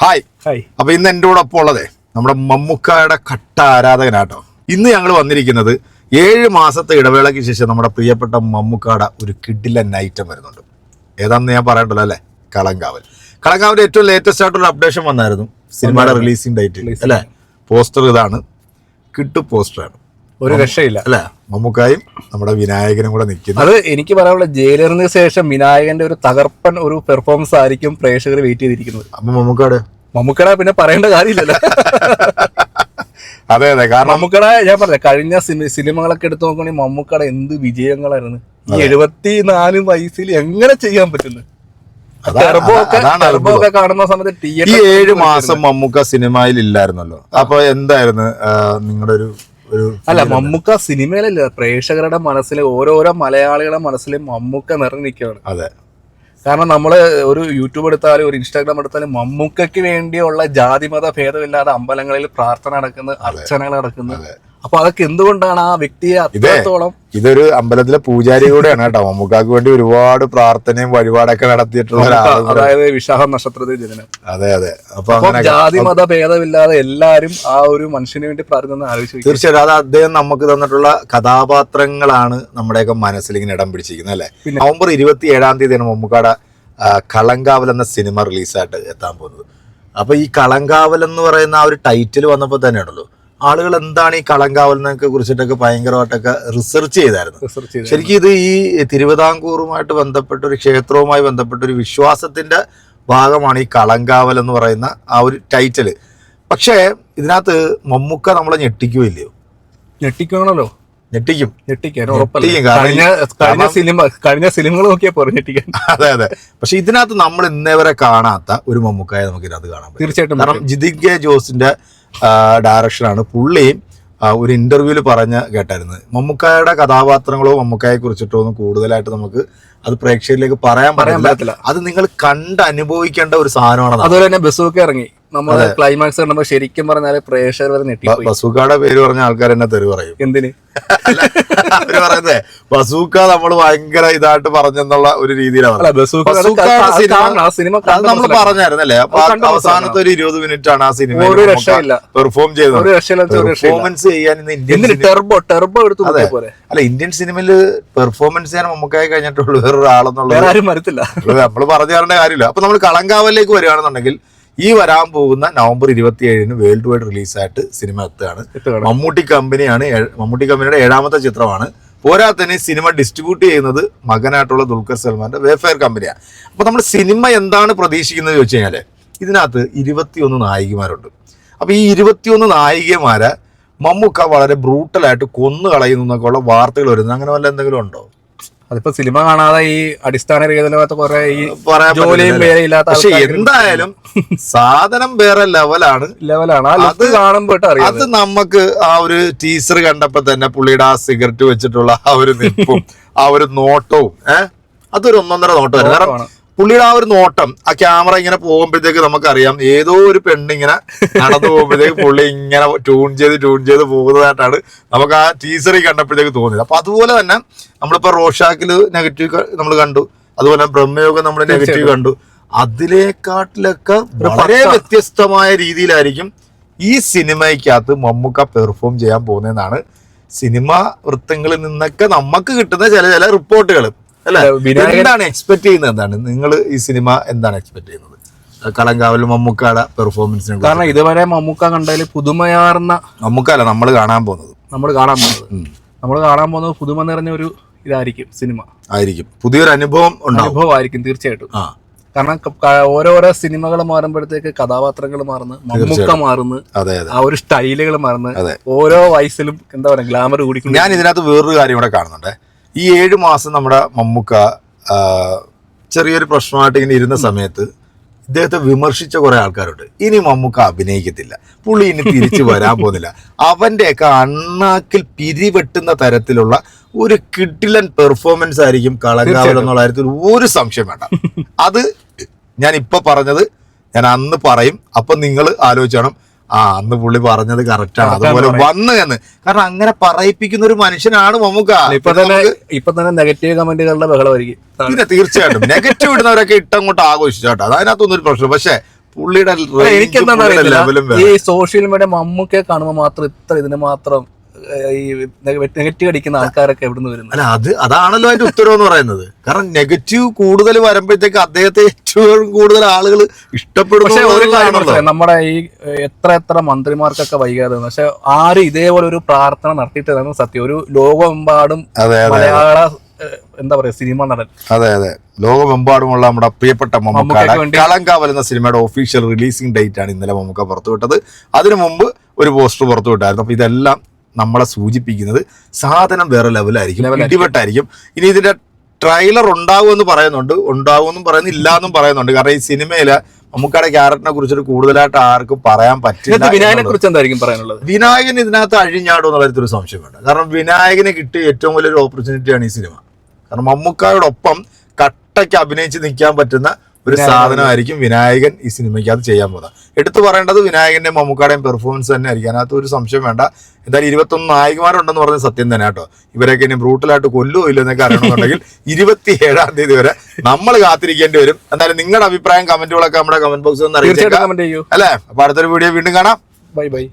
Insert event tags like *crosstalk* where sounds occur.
Hi hi അപ്പൊ ഇന്ന് എന്റെ കൂടെ ഒപ്പം ഉള്ളതേ നമ്മുടെ മമ്മൂക്കായുടെ കട്ട ആരാധകനാട്ടോ. ഇന്ന് ഞങ്ങൾ വന്നിരിക്കുന്നത് ഏഴ് മാസത്തെ ഇടവേളയ്ക്ക് ശേഷം നമ്മുടെ പ്രിയപ്പെട്ട മമ്മൂക്കാട ഒരു കിഡിലൻ ഐറ്റം വരുന്നുണ്ട്. ഏതാണെന്ന് ഞാൻ പറയണ്ടല്ലോ അല്ലേ? കളങ്കാവൽ. കളങ്കാവിന്റെ ഏറ്റവും ലേറ്റസ്റ്റ് ആയിട്ടുള്ള അപ്ഡേഷൻ വന്നായിരുന്നു. സിനിമയുടെ റിലീസിംഗ് ഡേറ്റ് അല്ലേ? പോസ്റ്റർ ഇതാണ്. കിട്ടു പോസ്റ്ററാണ് ഒരു രക്ഷയില്ല. അല്ല മമ്മൂക്കായും നമ്മുടെ വിനായകനും കൂടെ നിൽക്കുന്നു. അത് എനിക്ക് പറയാനുള്ള ജയിലറിന് ശേഷം വിനായകന്റെ ഒരു തകർപ്പൻ ഒരു പെർഫോമൻസ് ആയിരിക്കും പ്രേക്ഷകർ വെയിറ്റ് ചെയ്തിരിക്കുന്നത്. അപ്പൊ മമ്മൂക്കാട്? മമ്മൂക്കട പിന്നെ പറയേണ്ട കാര്യമില്ലല്ലോ. *laughs* അതെ അതെ കാരണം മമ്മൂക്കട ഞാൻ പറഞ്ഞ കഴിഞ്ഞ സിനിമകളൊക്കെ എടുത്തു നോക്കുകയാണെങ്കിൽ മമ്മൂക്കട എന്ത് വിജയങ്ങളായിരുന്നു. ഈ എഴുപത്തി നാല് വയസ്സിൽ എങ്ങനെ ചെയ്യാൻ പറ്റുന്നു? കാണുന്ന സമയത്ത് ഈ ഏഴ് മാസം മമ്മൂക്ക സിനിമയിൽ ഇല്ലായിരുന്നല്ലോ. അപ്പൊ എന്തായിരുന്നു നിങ്ങളുടെ ഒരു അല്ല മമ്മൂക്ക സിനിമയിലല്ല പ്രേക്ഷകരുടെ മനസ്സിൽ ഓരോരോ മലയാളികളുടെ മനസ്സിൽ മമ്മൂക്ക നിറഞ്ഞു നിൽക്കുകയാണ്. അതെ. കാരണം നമ്മൾ ഒരു യൂട്യൂബ് എടുത്താലും ഒരു ഇൻസ്റ്റാഗ്രാം എടുത്താലും മമ്മൂക്കയ്ക്ക് വേണ്ടിയുള്ള ജാതിമത ഭേദമില്ലാതെ അമ്പലങ്ങളിൽ പ്രാർത്ഥന നടക്കുന്നു അർച്ചനകൾ നടക്കുന്നു. അപ്പൊ അതൊക്കെ എന്തുകൊണ്ടാണ് ആ വ്യക്തിയെ അത്രത്തോളം ഇതൊരു അമ്പലത്തിലെ പൂജാരി കൂടെയാണ് കേട്ടോ. മമ്മൂക്കാക്ക് വേണ്ടി ഒരുപാട് പ്രാർത്ഥനയും വഴിപാടൊക്കെ നടത്തിയിട്ടുള്ള ഒരാളാണ് അതായത് വിശാഖ നക്ഷത്രത്തിൽ ജനനം. അതെ അതെ. അപ്പൊ ജാതി മത ഭേദമില്ലാതെ എല്ലാരും ആ ഒരു മനുഷ്യന് വേണ്ടി പ്രാർത്ഥന ആലോചിച്ചു തീർച്ചയായിട്ടും അത് അദ്ദേഹം നമുക്ക് തന്നിട്ടുള്ള കഥാപാത്രങ്ങളാണ് നമ്മുടെയൊക്കെ മനസ്സിൽ ഇങ്ങനെ ഇടം പിടിച്ചിരിക്കുന്നത് അല്ലെ? പിന്നെ. നവംബർ ഇരുപത്തി ഏഴാം തീയതിയാണ് മമ്മൂക്കാട് കളങ്കാവൽ എന്ന സിനിമ റിലീസായിട്ട് എത്താൻ പോകുന്നത്. അപ്പൊ ഈ കളങ്കാവൽ എന്ന് പറയുന്ന ആ ഒരു ടൈറ്റിൽ വന്നപ്പോൾ തന്നെയാണല്ലോ. ആളുകൾ എന്താണ് ഈ കളങ്കാവലിനൊക്കെ കുറിച്ചിട്ടൊക്കെ ഭയങ്കരമായിട്ടൊക്കെ റിസർച്ച് ചെയ്തായിരുന്നു. ശരിക്കും ഇത് ഈ തിരുവിതാംകൂറുമായിട്ട് ബന്ധപ്പെട്ട ഒരു ക്ഷേത്രവുമായി ബന്ധപ്പെട്ട ഒരു വിശ്വാസത്തിന്റെ ഭാഗമാണ് ഈ കളങ്കാവൽ എന്ന് പറയുന്ന ആ ഒരു ടൈറ്റിൽ പക്ഷേ ഇതിനകത്ത് മമ്മുക്ക നമ്മളെ ഞെട്ടിക്കുകയില്ലയോ? ഞെട്ടിക്കണല്ലോ ഞെട്ടിക്കും. ഞെട്ടിക്കാൻ ഞെട്ടിക്കും, കഴിഞ്ഞ സിനിമ കഴിഞ്ഞ സിനിമകൾ നോക്കിയാൽ ഞെട്ടിക്കാൻ. അതെ അതെ. പക്ഷെ ഇതിനകത്ത് നമ്മൾ ഇന്നേവരെ കാണാത്ത ഒരു മമ്മുക്കായ നമുക്ക് ഇതിനകത്ത് കാണാൻ തീർച്ചയായിട്ടും കാരണം ജിതിൻ കെ ജോസിന്റെ ഡയറക്ഷനാണ് പുള്ളിയും ഒരു ഇന്റർവ്യൂവിൽ പറഞ്ഞ കേട്ടായിരുന്നു. മമ്മൂക്കായുടെ കഥാപാത്രങ്ങളോ മമ്മൂക്കായെ കുറിച്ചിട്ടോ ഒന്നും കൂടുതലായിട്ട് നമുക്ക് അത് പ്രേക്ഷകരിലേക്ക് പറയാൻ പറയാൻ പറ്റില്ല പറ്റത്തില്ല. അത് നിങ്ങൾ കണ്ട് അനുഭവിക്കേണ്ട ഒരു സാധനമാണ് അതുപോലെ തന്നെ ബസ്സൊക്കെ ഇറങ്ങി. നമ്മൾ ക്ലൈമാക്സ് കണ്ടപ്പോ ശരിക്കും പറഞ്ഞാൽ പ്രേക്ഷകർ വരെ ബസൂക്കയുടെ പേര് പറഞ്ഞ ആൾക്കാർ എന്നെ തെറി പറയും. എന്തിന്? അവർ പറയുന്നേ ബസൂക്ക നമ്മൾ ഭയങ്കര ഇതായിട്ട് പറഞ്ഞെന്നുള്ള ഒരു രീതിയിലാണ് ആ സിനിമ നമ്മൾ. പറഞ്ഞായിരുന്നല്ലേ? അവസാനത്തെ ഒരു ഇരുപത് മിനിറ്റ് ആണ് ആ സിനിമ ഒരു രക്ഷയില്ല. പെർഫോം ചെയ്തത്. പെർഫോമൻസ് ചെയ്യാൻ ഇന്ത്യൻ ടെർബോ ടെർബോ എടുത്തു പോലെ അല്ല ഇന്ത്യൻ സിനിമയിൽ പെർഫോമൻസ് ചെയ്യാൻ നമുക്കായി കഴിഞ്ഞിട്ടുള്ള വേറൊരാളെന്നുള്ളത്. വേറെ ആരും വരത്തില്ല നമ്മൾ പറഞ്ഞു തരേണ്ട കാര്യമില്ല. അപ്പൊ നമ്മൾ കളങ്കാവലിലേക്ക് വരികയാണെന്നുണ്ടെങ്കിൽ ഈ വരാൻ പോകുന്ന നവംബർ ഇരുപത്തി ഏഴിന് വേൾഡ് വൈഡ് റിലീസായിട്ട് സിനിമ എത്തുകയാണ്. മമ്മൂട്ടി കമ്പനിയാണ് മമ്മൂട്ടി കമ്പനിയുടെ ഏഴാമത്തെ ചിത്രമാണ്. പോരാത്തന്നെ തന്നെ സിനിമ ഡിസ്ട്രിബ്യൂട്ട് ചെയ്യുന്നത് മകനായിട്ടുള്ള ദുൽഖർ സൽമാന്റെ വേഫെയർ കമ്പനിയാണ്. അപ്പോൾ നമ്മൾ സിനിമ എന്താണ് പ്രതീക്ഷിക്കുന്നത് ചോദിച്ചു കഴിഞ്ഞാൽ ഇതിനകത്ത് ഇരുപത്തിയൊന്ന് നായികമാരുണ്ട്. അപ്പോൾ ഈ ഇരുപത്തിയൊന്ന് നായികമാരെ മമ്മൂക്ക വളരെ ബ്രൂട്ടലായിട്ട് കൊന്നു കളയുന്നു എന്നൊക്കെ ഉള്ള വാർത്തകൾ വരുന്നത് അങ്ങനെ വല്ല എന്തെങ്കിലും ഉണ്ടോ? അതിപ്പോ സിനിമ കാണാതെ ഈ അടിസ്ഥാന രീതിയിലാത്ത കുറെ ഈ ജോലിയും ഇല്ലാത്ത പേരില്ലാത്ത പക്ഷെ എന്തായാലും *laughs* സാധനം വേറെ ലെവലാണ്. ലെവലാണ്. അത് കാണുമ്പോ അറിയാം അത് നമുക്ക് ആ ഒരു ടീച്ചർ കണ്ടപ്പോ തന്നെ പുള്ളിയുടെ ആ സിഗരറ്റ് വെച്ചിട്ടുള്ള ആ ഒരു നിപ്പും *laughs* ആ ഒരു നോട്ടവും ഏഹ് അതൊരു ഒന്നൊന്നര നോട്ടമായിരുന്നു കാരണം. പുള്ളിയുടെ ആ ഒരു നോട്ടം ആ ക്യാമറ ഇങ്ങനെ പോകുമ്പോഴത്തേക്ക് നമുക്കറിയാം ഏതോ ഒരു പെണ്ണിങ്ങനെ നടന്നു പോകുമ്പോഴത്തേക്ക് പുള്ളി ഇങ്ങനെ ട്യൂൺ ചെയ്ത് ട്യൂൺ ചെയ്ത് പോകുന്നതായിട്ടാണ് നമുക്ക് ആ ടീസറിൽ കണ്ടപ്പോഴത്തേക്ക് തോന്നിയത്. അപ്പൊ അതുപോലെ തന്നെ നമ്മളിപ്പോ റോഷാക്കിൽ നെഗറ്റീവ് നമ്മൾ കണ്ടു. അതുപോലെ ബ്രഹ്മയോഗം നമ്മൾ നെഗറ്റീവ് കണ്ടു. അതിലേക്കാട്ടിലൊക്കെ വളരെ വ്യത്യസ്തമായ രീതിയിലായിരിക്കും ഈ സിനിമയ്ക്കകത്ത് മമ്മൂക്ക പെർഫോം ചെയ്യാൻ പോകുന്നതെന്നാണ് സിനിമ വൃത്തങ്ങളിൽ നിന്നൊക്കെ നമുക്ക് കിട്ടുന്ന ചില ചില റിപ്പോർട്ടുകൾ എന്താണ്? എക്സ്പെക്ട് ചെയ്യുന്നത് എന്താണ്? നിങ്ങൾ ഈ സിനിമ എന്താണ് എക്സ്പെക്ട് ചെയ്യുന്നത്? കളങ്കാവൽ മമ്മൂക്കയുടെ പെർഫോമൻസിനെ. കാരണം ഇതുവരെ മമ്മൂക്ക കണ്ടതിൽ പുതുമയാർന്ന മമ്മൂക്കല്ല നമ്മൾ കാണാൻ പോകുന്നത്. നമ്മൾ കാണാൻ പോകുന്നത്. നമ്മൾ കാണാൻ പോകുന്നത് പുതുമ നിറഞ്ഞ ഒരു ഇതായിരിക്കും സിനിമ ആയിരിക്കും. പുതിയൊരു അനുഭവം ഉണ്ടാവും. അനുഭവമായിരിക്കും തീർച്ചയായിട്ടും. കാരണം ഓരോരോ സിനിമകൾ മാറുമ്പോഴത്തേക്ക് കഥാപാത്രങ്ങൾ മാറുന്നു മമ്മൂക്ക മാറുന്നു ആ ഒരു സ്റ്റൈലുകൾ മാറുന്നു. ഓരോ വയസ്സിലും എന്താ പറയാ ഗ്ലാമർ കൂടി ഞാൻ ഇതിനകത്ത് വേറൊരു കാര്യം ഇവിടെ കാണുന്നുണ്ട്. ഈ ഏഴ് മാസം നമ്മുടെ മമ്മൂക്ക ചെറിയൊരു പ്രശ്നമായിട്ട് ഇങ്ങനെ ഇരുന്ന സമയത്ത് ഇദ്ദേഹത്തെ വിമർശിച്ച കുറെ ആൾക്കാരുണ്ട്. ഇനി മമ്മൂക്ക അഭിനയിക്കത്തില്ല. പുള്ളി ഇനി തിരിച്ചു വരാൻ പോകുന്നില്ല. അവന്റെയൊക്കെ അണ്ണാക്കിൽ പിരിവെട്ടുന്ന തരത്തിലുള്ള ഒരു കിട്ടിലൻ പെർഫോമൻസ് ആയിരിക്കും കളങ്കാവൽ എന്നുള്ള കാര്യത്തിൽ ഒരു സംശയം വേണ്ട. അത് ഞാൻ ഇപ്പൊ പറഞ്ഞത് ഞാൻ അന്ന് പറയും. അപ്പൊ നിങ്ങൾ ആലോചിക്കണം ആ അന്ന് പുള്ളി പറഞ്ഞത് കറക്റ്റാണ് അതുപോലെ വന്നു എന്ന്. കാരണം അങ്ങനെ പറയിപ്പിക്കുന്ന ഒരു മനുഷ്യനാണ് മമ്മൂക്ക. ഇപ്പൊ തന്നെ ഇപ്പൊ തന്നെ നെഗറ്റീവ് കമന്റുകളുടെ ബഹളമായിരിക്കും. പിന്നെ തീർച്ചയായിട്ടും. നെഗറ്റീവ് ഇടുന്നവരൊക്കെ ഇട്ടങ്ങോട്ട് ആഘോഷിച്ചു കേട്ടോ. അതിനകത്തൊന്നും ഒരു പ്രശ്നം പക്ഷേ പുള്ളിയുടെ എനിക്കെന്താ ഈ സോഷ്യൽ മീഡിയ മമ്മൂക്കെ കാണുമ്പോൾ മാത്രം ഇത്ര ഇതിന് മാത്രം ഈ നെഗറ്റീവ് അടിക്കുന്ന ആൾക്കാരൊക്കെ എവിടെ നിന്ന് വരുന്നത്? അല്ല അത് അതാണല്ലോ അതിന്റെ ഉത്തരവ് എന്ന് പറയുന്നത്. കാരണം നെഗറ്റീവ് കൂടുതൽ വരുമ്പോഴത്തേക്ക് അദ്ദേഹത്തെ ഏറ്റവും കൂടുതൽ ആളുകൾ ഇഷ്ടപ്പെടുന്നു പക്ഷെ ഒരു കാര്യം നമ്മുടെ ഈ എത്ര എത്ര മന്ത്രിമാർക്കൊക്കെ വൈകാതെ. പക്ഷെ ആരും ഇതേപോലെ ഒരു പ്രാർത്ഥന നടത്തിയിട്ടതാണ് സത്യം. ഒരു ലോകമെമ്പാടും മലയാള എന്താ പറയാ സിനിമ നടൻ. അതെ അതെ. ലോകമെമ്പാടുമുള്ള നമ്മുടെ പ്രിയപ്പെട്ട മമ്മൂക്കയുടെ കളങ്കാവൽ എന്ന സിനിമയുടെ ഒഫീഷ്യൽ റിലീസിംഗ് ഡേറ്റ് ആണ് ഇന്നലെ മമ്മൂക്ക പുറത്തുവിട്ടത്. അതിനു മുമ്പ് ഒരു പോസ്റ്റർ പുറത്തുവിട്ടായിരുന്നു. അപ്പൊ ഇതെല്ലാം നമ്മളെ സൂചിപ്പിക്കുന്നത് സാധനം വേറെ ലെവലായിരിക്കും ഇടിപെട്ടായിരിക്കും ഇടിവെട്ടായിരിക്കും. ഇനി ഇതിന്റെ ട്രെയിലർ ഉണ്ടാവുമെന്ന് പറയുന്നുണ്ട്. ഉണ്ടാവുമെന്നും പറയുന്നില്ല എന്നും പറയുന്നുണ്ട്. കാരണം ഈ സിനിമയിൽ മമ്മൂക്കയുടെ ക്യാരക്ടറിനെ കുറിച്ചിട്ട് കൂടുതലായിട്ട് ആർക്കും പറയാൻ പറ്റില്ല വിനായകനെ കുറിച്ച് എന്തായിരിക്കും പറയാനുള്ളത്? വിനായകൻ ഇതിനകത്ത് അഴിഞ്ഞാടും എന്നുള്ള കാര്യത്തിൽ ഒരു സംശയം വേണ്ട കാരണം വിനായകന് കിട്ടിയ ഏറ്റവും വലിയൊരു ഓപ്പർച്യൂണിറ്റിയാണ് ഈ സിനിമ. കാരണം മമ്മൂക്കായോടൊപ്പം കട്ടയ്ക്ക് അഭിനയിച്ച് നിൽക്കാൻ പറ്റുന്ന ഒരു. സാധനമായിരിക്കും വിനായകൻ ഈ സിനിമയ്ക്ക് അത് ചെയ്യാൻ പോകുന്നത്. എടുത്തു പറയേണ്ടത് വിനായകന്റെ മമ്മൂക്കാടെയും പെർഫോമൻസ് തന്നെ ആയിരിക്കും. അതിനകത്ത് ഒരു സംശയം വേണ്ട. എന്തായാലും ഇരുപത്തൊന്ന് നായികമാരുണ്ടെന്ന് പറഞ്ഞ സത്യം തന്നെ കേട്ടോ. ഇവരൊക്കെ ഇനി ബ്രൂട്ടലായിട്ട് കൊല്ലുമോ ഇല്ലെന്നൊക്കെ അറിയണമെന്നുണ്ടെങ്കിൽ ഇരുപത്തി ഏഴാം തീയതി വരെ നമ്മൾ കാത്തിരിക്കേണ്ടി വരും. എന്തായാലും നിങ്ങളുടെ അഭിപ്രായം കമന്റുകളൊക്കെ നമ്മുടെ കമന്റ് ബോക്സിൽ നിന്ന് അറിയിച്ചേക്കാം. അല്ലേ? അപ്പൊ അടുത്തൊരു വീഡിയോ വീണ്ടും കാണാം. Bye bye